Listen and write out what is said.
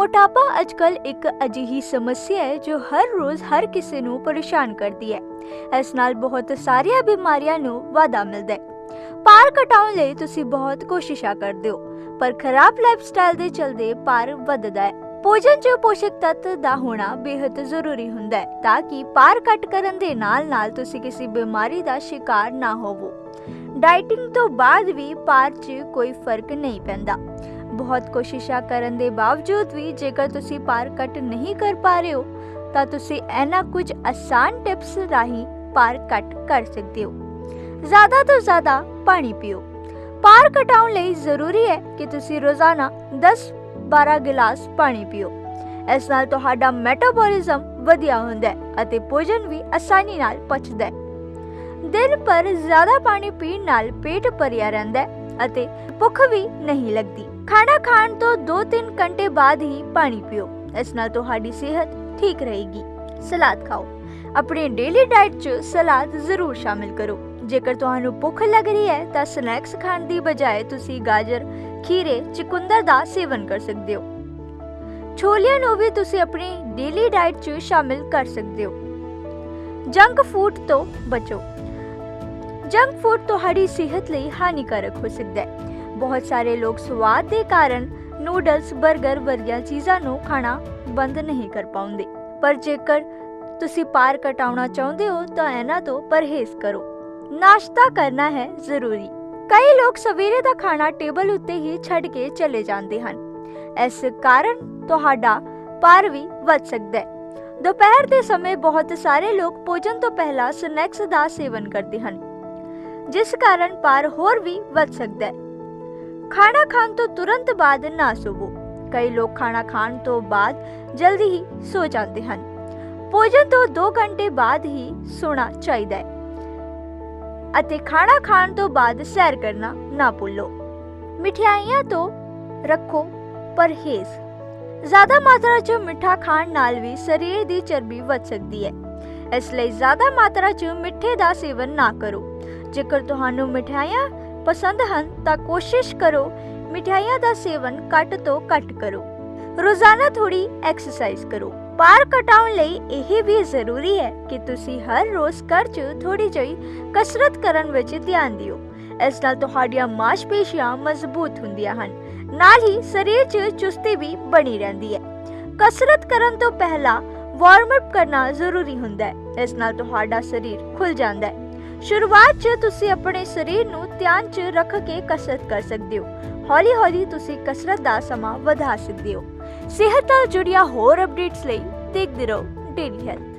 ਮੋਟਾਪਾ ਅੱਜਕੱਲ ਇੱਕ ਅਜਿਹੀ ਸਮੱਸਿਆ ਹੈ ਜੋ ਹਰ ਰੋਜ਼ ਹਰ ਕਿਸੇ ਨੂੰ ਪਰੇਸ਼ਾਨ ਕਰਦੀ ਹੈ। ਇਸ ਨਾਲ ਬਹੁਤ ਸਾਰੀਆਂ ਬਿਮਾਰੀਆਂ ਨੂੰ ਵਾਧਾ ਮਿਲਦਾ ਹੈ। ਭਾਰ ਘਟਾਉਣ ਲਈ ਤੁਸੀਂ ਬਹੁਤ ਕੋਸ਼ਿਸ਼ਾਂ ਕਰਦੇ ਹੋ, ਪਰ ਖਰਾਬ ਲਾਈਫਸਟਾਈਲ ਦੇ ਚਲਦੇ ਭਾਰ ਵੱਧਦਾ ਹੈ। ਭੋਜਨ 'ਚ ਪੋਸ਼ਕ ਤੱਤ ਦਾ ਹੋਣਾ ਬੇहद ਜ਼ਰੂਰੀ ਹੁੰਦਾ ਹੈ, ਤਾਂ ਕਿ ਭਾਰ ਘਟ ਕਰਨ ਦੇ ਨਾਲ-ਨਾਲ ਤੁਸੀਂ ਕਿਸੇ ਬਿਮਾਰੀ ਦਾ ਸ਼ਿਕਾਰ ਨਾ ਹੋਵੋ। ਡਾਈਟਿੰਗ ਤੋਂ ਬਾਅਦ ਵੀ ਭਾਰ 'ਚ ਕੋਈ ਫ਼ਰਕ ਨਹੀਂ ਪੈਂਦਾ। ਬਹੁਤ ਕੋਸ਼ਿਸ਼ਾਂ ਕਰਨ ਦੇ ਬਾਵਜੂਦ ਵੀ ਜੇਕਰ ਤੁਸੀਂ ਪਾਰ ਕੱਟ ਨਹੀਂ ਕਰ ਪਾ ਰਹੇ ਹੋ, ਤਾਂ ਤੁਸੀਂ ਇਹਨਾਂ ਕੁਝ ਆਸਾਨ ਟਿਪਸ ਰਾਹੀਂ ਭਾਰ ਘਟ ਕਰ ਸਕਦੇ ਹੋ। ਜ਼ਿਆਦਾ ਤੋਂ ਜ਼ਿਆਦਾ ਪਾਣੀ ਪੀਓ। ਭਾਰ ਘਟਾਉਣ ਲਈ ਜ਼ਰੂਰੀ ਹੈ ਕਿ ਤੁਸੀਂ ਰੋਜ਼ਾਨਾ 10-12 ਗਿਲਾਸ ਪਾਣੀ ਪੀਓ। ਇਸ ਨਾਲ ਤੁਹਾਡਾ ਮੈਟਾਬੋਲਿਜ਼ਮ ਵਧੀਆ ਹੁੰਦਾ ਹੈ ਅਤੇ ਭੋਜਨ ਵੀ ਆਸਾਨੀ ਨਾਲ ਪਚਦਾ ਹੈ। ਦਿਨ ਭਰ ਜ਼ਿਆਦਾ ਪਾਣੀ ਪੀਣ ਨਾਲ ਪੇਟ ਭਰਿਆ ਰਹਿੰਦਾ ਹੈ ਅਤੇ ਭੁੱਖ ਵੀ ਨਹੀਂ ਲੱਗਦੀ। ਖਾਣਾ ਖਾਣ ਤੋਂ 2-3 ਘੰਟੇ ਬਾਅਦ ਹੀ ਪਾਣੀ ਪੀਓ ਇਸ ਨਾਲ ਤੁਹਾਡੀ ਸਿਹਤ ਠੀਕ ਰਹੇਗੀ ਸਲਾਦ ਖਾਓ ਆਪਣੀ ਡੇਲੀ ਡਾਈਟ 'ਚ ਸਲਾਦ ਜ਼ਰੂਰ ਸ਼ਾਮਿਲ ਕਰੋ ਜੇਕਰ ਤੁਹਾਨੂੰ ਭੁੱਖ ਲੱਗ ਰਹੀ ਹੈ ਤਾਂ ਸਨੈਕਸ ਖਾਣ ਦੀ ਬਜਾਏ ਤੁਸੀਂ ਗਾਜਰ ਖੀਰੇ ਚੁਕੰਦਰ ਦਾ ਸੇਵਨ ਕਰ ਸਕਦੇ ਹੋ ਛੋਲਿਆਂ ਨੂੰ ਵੀ ਤੁਸੀਂ ਆਪਣੀ ਡੇਲੀ ਡਾਈਟ 'ਚ ਸ਼ਾਮਿਲ ਕਰ ਸਕਦੇ ਹੋ ਜੰਕ ਫੂਡ ਤੋਂ ਬਚੋ ਜੰਕ ਫੂਡ ਤੁਹਾਡੀ ਸਿਹਤ ਲਈ ਹਾਨੀਕਾਰਕ ਹੋ ਸਕਦਾ ਹੈ ਬਹੁਤ ਸਾਰੇ ਲੋਕ ਸਵਾਦ ਦੇ ਕਾਰਨ ਨੂਡਲਸ 버ਗਰ ਵਰਗੀਆਂ ਚੀਜ਼ਾਂ ਨੂੰ ਖਾਣਾ ਬੰਦ ਨਹੀਂ ਕਰ ਪਾਉਂਦੇ। ਪਰ ਜੇਕਰ ਤੁਸੀਂ ਪਾਰ ਕਟਾਉਣਾ ਚਾਹੁੰਦੇ ਹੋ, ਤਾਂ ਇਹਨਾਂ ਤੋਂ ਪਰਹੇਜ਼ ਕਰੋ। ਨਾਸ਼ਤਾ ਕਰਨਾ ਹੈ ਜ਼ਰੂਰੀ। ਕਈ ਲੋਕ ਸਵੇਰੇ ਦਾ ਖਾਣਾ ਟੇਬਲ ਉੱਤੇ ਹੀ ਛੱਡ ਕੇ ਚਲੇ ਜਾਂਦੇ ਹਨ। ਇਸ ਕਾਰਨ ਤੁਹਾਡਾ ਭਾਰ ਵੀ ਵੱਧ ਸਕਦਾ ਹੈ। ਦੁਪਹਿਰ ਦੇ ਸਮੇਂ ਬਹੁਤ ਸਾਰੇ ਲੋਕ ਭੋਜਨ ਤੋਂ ਪਹਿਲਾਂ ਸਨੈਕਸ ਦਾ ਸੇਵਨ ਕਰਦੇ ਹਨ, ਜਿਸ ਕਾਰਨ ਭਾਰ ਹੋਰ ਵੀ ਵੱਧ ਸਕਦਾ ਹੈ। ਖਾਣਾ ਖਾਣ ਤੋਂ ਤੁਰੰਤ ਬਾਅਦ ਨਾ ਸੋਵੋ ਕਈ ਲੋਕ ਖਾਣਾ ਖਾਣ ਤੋਂ ਬਾਅਦ ਜਲਦੀ ਹੀ ਸੋ ਜਾਂਦੇ ਹਨ ਭੋਜਨ ਤੋਂ 2 ਘੰਟੇ ਬਾਅਦ ਹੀ ਸੋਣਾ ਚਾਹੀਦਾ ਹੈ ਅਤੇ ਖਾਣਾ ਖਾਣ ਤੋਂ ਬਾਅਦ ਸੈਰ ਕਰਨਾ ਨਾ ਭੁੱਲੋ ਮਠਿਆਈਆਂ ਤੋਂ ਰੱਖੋ ਪਰਹੇਜ਼ ਜ਼ਿਆਦਾ ਮਾਤਰਾ 'ਚ ਮਿੱਠਾ ਖਾਣ ਨਾਲ ਵੀ ਸਰੀਰ ਦੀ ਚਰਬੀ ਵੱਧ ਸਕਦੀ ਹੈ ਇਸ ਲਈ ਜ਼ਿਆਦਾ ਮਾਤਰਾ 'ਚ ਮਿੱਠੇ ਦਾ ਸੇਵਨ ਨਾ ਕਰੋ ਜੇਕਰ ਤੁਹਾਨੂੰ ਮਠਿਆਈਆਂ ਪਸੰਦ ਹਨ ਤਾਂ ਕੋਸ਼ਿਸ਼ ਕਰੋ ਮਠਿਆਈਆਂ ਦਾ ਸੇਵਨ ਘੱਟ ਤੋਂ ਘੱਟ ਕਰੋ। ਰੋਜ਼ਾਨਾ ਥੋੜੀ ਐਕਸਰਸਾਈਜ਼ ਕਰੋ। ਭਾਰ ਘਟਾਉਣ ਲਈ ਇਹ ਵੀ ਜ਼ਰੂਰੀ ਹੈ ਕਿ ਤੁਸੀਂ ਹਰ ਰੋਜ਼ ਘਰ 'ਚ ਥੋੜੀ ਜਿਹੀ ਕਸਰਤ ਕਰਨ ਵਿੱਚ ਧਿਆਨ ਦਿਓ। ਇਸ ਨਾਲ ਤੁਹਾਡੀਆਂ ਮਾਸਪੇਸ਼ੀਆਂ ਮਜ਼ਬੂਤ ਹੁੰਦੀਆਂ ਹਨ। ਨਾਲ ਹੀ ਸਰੀਰ 'ਚ ਚੁਸਤੀ ਵੀ ਬਣੀ ਰਹਿੰਦੀ ਹੈ। ਕਸਰਤ ਕਰਨ ਤੋਂ ਪਹਿਲਾਂ ਵਾਰਮ ਅਪ ਕਰਨਾ ਜ਼ਰੂਰੀ ਹੁੰਦਾ ਹੈ। ਇਸ ਨਾਲ ਤੁਹਾਡਾ ਸਰੀਰ ਖੁੱਲ ਜਾਂਦਾ ਹੈ। ਸ਼ੁਰੂਆਤ 'ਚ ਤੁਸੀਂ ਆਪਣੇ ਸਰੀਰ ਨੂੰ ਧਿਆਨ 'ਚ ਰੱਖ ਕੇ ਕਸਰਤ ਕਰ ਸਕਦੇ ਹੋ। ਹੌਲੀ-ਹੌਲੀ ਤੁਸੀਂ ਕਸਰਤ ਦਾ ਸਮਾਂ ਵਧਾ ਸਕਦੇ ਹੋ। ਸਿਹਤ ਨਾਲ ਜੁੜੀਆਂ ਹੋਰ ਅਪਡੇਟਸ ਲਈ ਦੇਖਦੇ ਰਹੋ ਡੇਲੀ ਹੈਲਥ